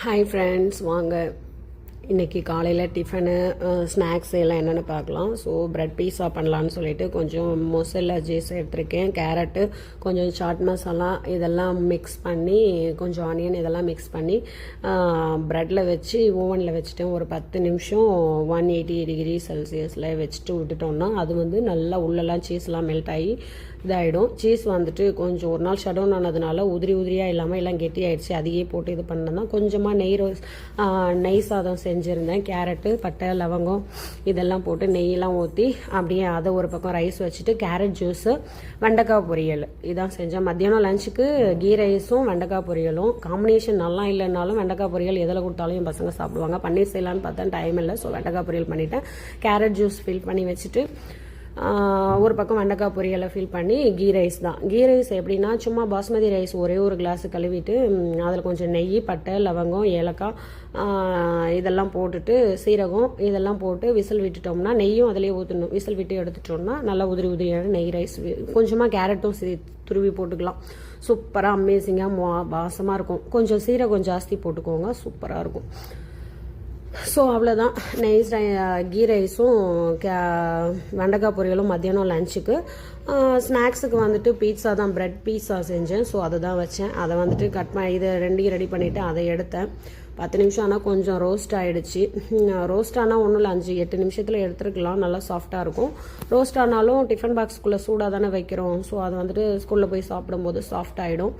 Hi friends வாங்க. இன்றைக்கி காலையில் டிஃபனு ஸ்நாக்ஸ் எல்லாம் என்னென்னு பார்க்கலாம். ஸோ ப்ரெட் பீஸா பண்ணலான்னு சொல்லிட்டு கொஞ்சம் மொசல்லா ஜீஸ் எடுத்திருக்கேன். கேரட்டு கொஞ்சம் சாட் மசாலா இதெல்லாம் மிக்ஸ் பண்ணி கொஞ்சம் ஆனியன் இதெல்லாம் மிக்ஸ் பண்ணி ப்ரெட்டில் வச்சு ஓவனில் வச்சுட்டேன். ஒரு பத்து நிமிஷம் ஒன் எயிட்டி டிகிரி செல்சியஸில் வச்சுட்டு விட்டுட்டோம்னா அது வந்து நல்லா உள்ளெல்லாம் சீஸ்லாம் மெல்ட் ஆகி இதாகிடும் சீஸ் வந்துட்டு கொஞ்சம் ஒரு நாள் ஷடவுன் ஆனதுனால உதிரி உதிரியாக இல்லாமல் எல்லாம் கெட்டி ஆயிடுச்சு. அதையே போட்டு இது பண்ணதான் கொஞ்சமாக நெய் ரோஸ் நெய் சாதம் செஞ்சுருந்தேன். கேரட்டு பட்டை லவங்கம் இதெல்லாம் போட்டு நெய்யெல்லாம் ஊற்றி அப்படியே அதை ஒரு பக்கம் ரைஸ் வச்சுட்டு கேரட் ஜூஸு வெண்டைக்காய் பொரியல் இதான் செஞ்சேன். மத்தியானம் லஞ்சுக்கு கீ ரைஸும் வெண்டைக்காய் பொரியலும். காம்பினேஷன் நல்லா இல்லைனாலும் வெண்டைக்காய் பொரியல் எதில் கொடுத்தாலும் என் பசங்க சாப்பிடுவாங்க. பன்னீர் செய்யலான்னு பார்த்தா டைம் இல்லை ஸோ வெண்டைக்காய் பொரியல் பண்ணிட்டேன். கேரட் ஜூஸ் ஃபில் பண்ணி வச்சுட்டு ஒரு பக்கம் வெண்டைக்காய் பொரியலை ஃபில் பண்ணி கீ ரைஸ் தான். கீ ரைஸ் எப்படின்னா சும்மா பாஸ்மதி ரைஸ் ஒரே ஒரு கிளாஸ் கழுவிட்டு அதில் கொஞ்சம் நெய் பட்டை லவங்கம் ஏலக்காய் இதெல்லாம் போட்டுட்டு சீரகம் இதெல்லாம் போட்டு விசில் விட்டுட்டோம்னா நெய்யும் அதிலே ஊற்றணும் விசில் விட்டு எடுத்துட்டோம்னா நல்லா உதிரி உதிரியான நெய் ரைஸ் கொஞ்சமாக கேரட்டும் துருவி போட்டுக்கலாம். சூப்பராக அமேசிங்காக வாசமாக இருக்கும். கொஞ்சம் சீரகம் ஜாஸ்தி போட்டுக்கோங்க சூப்பராக இருக்கும். ஸோ அவ்வளோதான் நெய்ஸ் கீ ரைஸும் கே வெண்டைக்காய் பொரியலும் மத்தியானம் லஞ்சுக்கு. ஸ்நாக்ஸுக்கு வந்துட்டு பீட்சா தான் ப்ரெட் பீட்சா செஞ்சேன். ஸோ அதை தான் வச்சேன். அதை வந்துட்டு கட் பண்ணி இதை ரெண்டையும் ரெடி பண்ணிவிட்டு அதை எடுத்தேன். பத்து நிமிஷம் ஆனால் கொஞ்சம் ரோஸ்ட் ஆகிடுச்சு ரோஸ்ட் ஆனால் ஒன்றும் இல்லை அஞ்சு எட்டு நிமிஷத்தில் எடுத்துருக்கலாம். நல்லா சாஃப்டாக இருக்கும். ரோஸ்ட் ஆனாலும் டிஃபன் பாக்ஸ்க்குள்ளே சூடாக தானே வைக்கிறோம். ஸோ அது வந்துட்டு ஸ்கூலில் போய் சாப்பிடும்போது சாஃப்ட் ஆகிடும்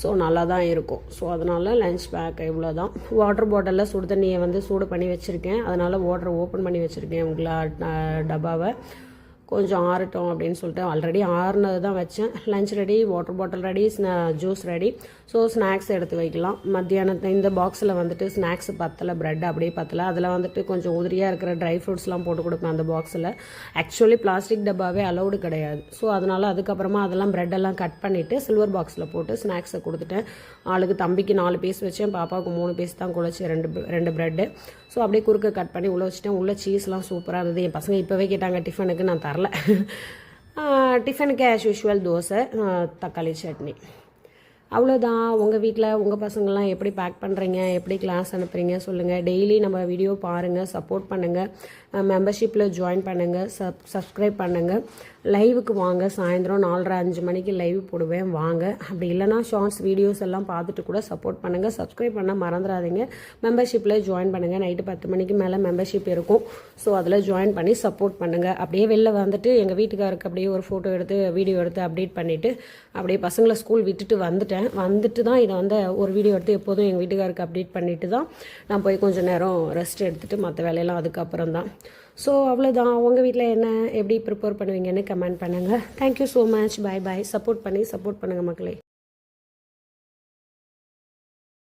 ஸோ நல்லா தான் இருக்கும். ஸோ அதனால் லஞ்ச் பேக் இவ்வளோ தான் வாட்டர் பாட்டிலில் சுடு தண்ணியை வந்து சூடு பண்ணி வச்சுருக்கேன். அதனால் வாட்டர் ஓப்பன் பண்ணி வச்சுருக்கேன் உங்களா டப்பாவை. கொஞ்சம் ஆறட்டும் அப்படின்னு சொல்லிட்டு ஆல்ரெடி ஆறுனது தான் வச்சேன் lunch ready water bottle ready juice ready so snacks எடுத்து வைக்கலாம். மத்தியானத்தை இந்த பாக்ஸில் வந்துட்டு ஸ்நாக்ஸ் பத்தலை ப்ரெட் அப்படியே பத்தலை. அதில் வந்துட்டு கொஞ்சம் உதிரியாக இருக்கிற ட்ரை ஃப்ரூட்ஸ்லாம் போட்டு கொடுப்பேன் அந்த பாக்ஸில் ஆக்சுவலி பிளாஸ்டிக் டப்பாவே அலௌடு கிடையாது. ஸோ அதனால் அதுக்கப்புறமா அதெல்லாம் ப்ரெட்டெல்லாம் கட் பண்ணிவிட்டு சில்வர் பாக்ஸில் போட்டு ஸ்நாக்ஸை கொடுத்துட்டேன். ஆளுக்கு தம்பிக்கு நாலு பீஸ் வச்சேன். பாப்பாவுக்கு மூணு பீஸ் தான் குழச்சி ரெண்டு ரெண்டு ப்ரெட்டு ஸோ அப்படியே குறுக்க கட் பண்ணி உள்ள வச்சுட்டேன். உள்ளே சீஸ்லாம் சூப்பராக இருந்தது. என் பசங்க இப்போவே கேட்டாங்க டிஃபனுக்கு நான் தரல. டிஃபனுக்கு ஆஸ் யூஷுவல் தோசை தக்காளி சட்னி. அவ்வளோதான் உங்கள் வீட்டில் உங்கள் பசங்கள்லாம் எப்படி பேக் பண்ணுறீங்க எப்படி கிளாஸ் அனுப்புகிறீங்க சொல்லுங்கள் டெய்லி நம்ம வீடியோ பாருங்கள் சப்போர்ட் பண்ணுங்கள் மெம்பர்ஷிப்பில் ஜாயின் பண்ணுங்கள் சப் சப்ஸ்கிரைப் பண்ணுங்கள் லைவுக்கு வாங்க. சாயந்தரம் நாலரை அஞ்சு மணிக்கு லைவ் போடுவேன். வாங்க. அப்படி இல்லைனா ஷார்ட்ஸ் வீடியோஸ் எல்லாம் பார்த்துட்டு கூட சப்போர்ட் பண்ணுங்கள் சப்ஸ்கிரைப் பண்ண மறந்துடாதீங்க. மெம்பர்ஷிப்பில் ஜாயின் பண்ணுங்கள் நைட்டு பத்து மணிக்கு மேலே மெம்பர்ஷிப் இருக்கும். ஸோ அதில் ஜாயின் பண்ணி சப்போர்ட் பண்ணுங்கள் அப்படியே வெளில வந்துட்டு எங்கள் வீட்டுக்காருக்கு அப்படியே ஒரு ஃபோட்டோ எடுத்து வீடியோ எடுத்து அப்டேட் பண்ணிவிட்டு அப்படியே பசங்களை ஸ்கூல் விட்டுட்டு வந்துட்டேன். வந்துட்டு தான் இதை வந்து ஒரு வீடியோ எடுத்து எப்போதும் எங்கள் வீட்டுக்காருக்கு அப்டேட் பண்ணிவிட்டு தான் நான் போய் கொஞ்சம் நேரம் ரெஸ்ட் எடுத்துகிட்டு மற்ற வேலையெல்லாம் அதுக்கப்புறம் தான் ஸோ அவ்வளோதான் உங்கள் வீட்டில் என்ன எப்படி ப்ரிப்பேர் பண்ணுவீங்கன்னு கமெண்ட் பண்ணுங்கள் thank you so much bye bye support பண்ணி சப்போர்ட் பண்ணுங்கள் மக்களே.